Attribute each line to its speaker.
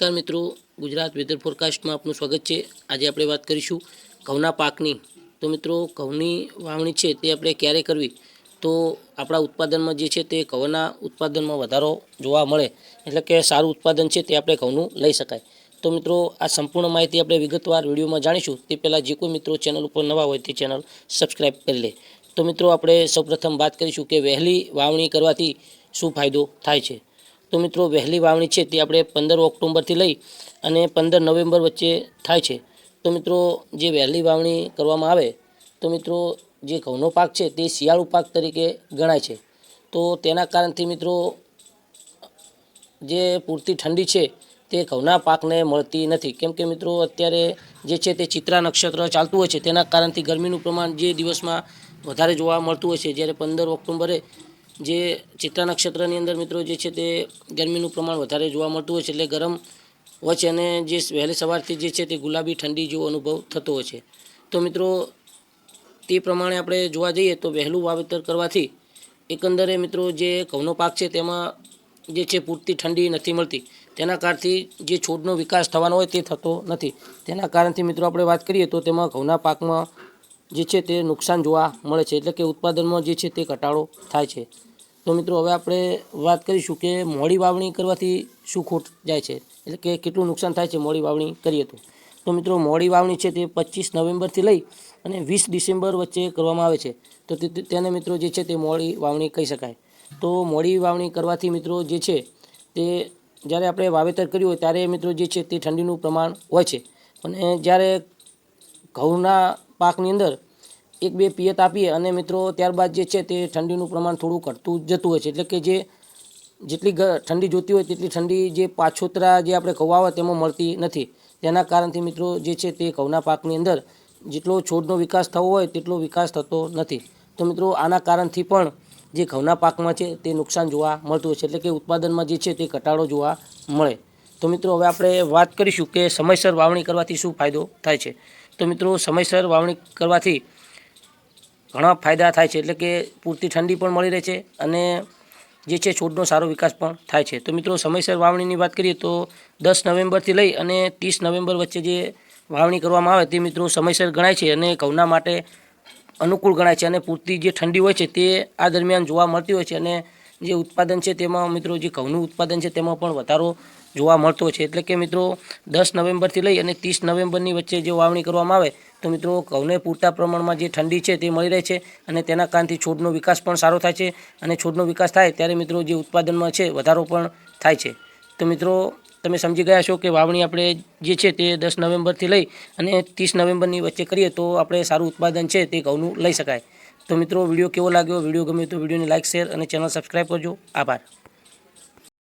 Speaker 1: નમસ્કાર મિત્રો. ગુજરાત વેધર ફોરકાસ્ટમાં આપનું સ્વાગત છે. આજે આપણે વાત કરીશું ઘઉંના પાકની. તો મિત્રો, ઘઉંની વાવણી છે તે આપણે ક્યારે કરવી? તો આપણા ઉત્પાદનમાં જે છે તે ઘઉંના ઉત્પાદનમાં વધારો જોવા મળે. એટલે કે સારું ઉત્પાદન છે તે આપણે ઘઉંનું લઈ શકાય. તો મિત્રો, આ સંપૂર્ણ માહિતી આપણે વિગતવાર વિડીયોમાં જાણીશું. તે પહેલાં જે કોઈ મિત્રો ચેનલ ઉપર નવા હોય તે ચેનલ સબસ્ક્રાઈબ કરી લે. તો મિત્રો, આપણે સૌપ્રથમ વાત કરીશું કે વહેલી વાવણી કરવાથી શું ફાયદો થાય છે? તો મિત્રો વહેલી વાવણી છે તે આપણે પંદર ઓક્ટોબરથી લઈ અને પંદર નવેમ્બર વચ્ચે થાય છે. તો મિત્રો જે વહેલી વાવણી કરવામાં આવે, તો મિત્રો જે ઘઉંનો પાક છે તે શિયાળુ પાક તરીકે ગણાય છે. તો તેના કારણથી મિત્રો જે પૂરતી ઠંડી છે તે ઘઉંના પાકને મળતી નથી. કેમ કે મિત્રો અત્યારે જે છે તે ચિત્રા નક્ષત્ર ચાલતું હોય છે, તેના કારણથી ગરમીનું પ્રમાણ જે દિવસમાં વધારે જોવા મળતું હોય છે, જ્યારે પંદર ઓક્ટોબરે જે ચિત્રા નક્ષત્રની અંદર મિત્રો જે છે તે ગરમીનું પ્રમાણ વધારે જોવા મળતું હોય છે એટલે ગરમ હોય છે અને જે વહેલી સવારથી જે છે તે ગુલાબી ઠંડી જેવો અનુભવ થતો હોય છે. તો મિત્રો, તે પ્રમાણે આપણે જોવા જઈએ તો વહેલું વાવેતર કરવાથી એકંદરે મિત્રો જે ઘઉંનો પાક છે તેમાં જે છે પૂરતી ઠંડી નથી મળતી. તેના કારણથી જે છોડનો વિકાસ થવાનો હોય તે થતો નથી. તેના કારણથી મિત્રો આપણે વાત કરીએ તો તેમાં ઘઉંના પાકમાં જે છે તે નુકસાન જોવા મળે છે. એટલે કે ઉત્પાદનમાં જે છે તે ઘટાડો થાય છે. તો મિત્રો, હવે આપણે વાત કરીશું કે મોડી વાવણી કરવાથી શું ખોટ જાય છે? એટલે કે કેટલું નુકસાન થાય છે મોડી વાવણી કરીએ તો? તો મિત્રો, મોડી વાવણી છે તે પચીસ નવેમ્બરથી લઈ અને વીસ ડિસેમ્બર વચ્ચે કરવામાં આવે છે. તો તેને મિત્રો જે છે તે મોડી વાવણી કહી શકાય. તો મોડી વાવણી કરવાથી મિત્રો જે છે તે જ્યારે આપણે વાવેતર કર્યું હોય ત્યારે મિત્રો જે છે તે ઠંડીનું પ્રમાણ હોય છે. અને જ્યારે ઘઉંના પાકની અંદર એક બે પિયત આપીએ અને મિત્રો ત્યારબાદ જે છે તે ઠંડીનું પ્રમાણ થોડું ઘટતું જતું હોય છે. એટલે કે જે જેટલી ઠંડી જોતી હોય તેટલી ઠંડી જે પાછોતરા જે આપણે ઘઉં આવે તેમાં મળતી નથી. તેના કારણથી મિત્રો જે છે તે ઘઉંના પાકની અંદર જેટલો છોડનો વિકાસ થવો હોય તેટલો વિકાસ થતો નથી. તો મિત્રો આના કારણથી પણ જે ઘઉંના પાકમાં છે તે નુકસાન જોવા મળતું હોય છે. એટલે કે ઉત્પાદનમાં જે છે તે ઘટાડો જોવા મળે. તો મિત્રો હવે આપણે વાત કરીશું કે સમયસર વાવણી કરવાથી શું ફાયદો થાય છે? તો મિત્રો સમયસર વાવણી કરવાથી ઘણા ફાયદા થાય છે. એટલે કે પૂરતી ઠંડી પણ મળી રહે છે અને જે છે છોડનો સારો વિકાસ પણ થાય છે. તો મિત્રો સમયસર વાવણીની વાત કરીએ તો દસ નવેમ્બરથી લઈ અને ત્રીસ નવેમ્બર વચ્ચે જે વાવણી કરવામાં આવે તે મિત્રો સમયસર ગણાય છે અને ઘઉંના માટે અનુકૂળ ગણાય છે અને પૂરતી જે ઠંડી હોય છે તે આ દરમિયાન જોવા મળતી હોય છે અને જે ઉત્પાદન છે તેમાં મિત્રો જે ઘઉંનું ઉત્પાદન છે તેમાં પણ વધારો જોવા મળતો છે. એટલે કે મિત્રો દસ નવેમ્બરથી લઈ અને ત્રીસ નવેમ્બરની વચ્ચે જે વાવણી કરવામાં આવે, તો મિત્રો ઘઉંને પૂરતા પ્રમાણમાં જે ઠંડી છે તે મળી રહે છે અને તેના કારણથી છોડનો વિકાસ પણ સારો થાય છે. અને છોડનો વિકાસ થાય ત્યારે મિત્રો જે ઉત્પાદનમાં છે વધારો પણ થાય છે. તો મિત્રો તમે સમજી ગયા છો કે વાવણી આપણે જે છે તે દસ નવેમ્બરથી લઈ અને ત્રીસ નવેમ્બરની વચ્ચે કરીએ તો આપણે સારું ઉત્પાદન છે તે ઘઉંનું લઈ શકાય. તો મિત્રો, વીડિયો કેવો લાગ્યો? વીડિયો ગમે તો વિડીયોને લાઇક શેર અને ચેનલ સબસ્ક્રાઈબ કરજો. આભાર.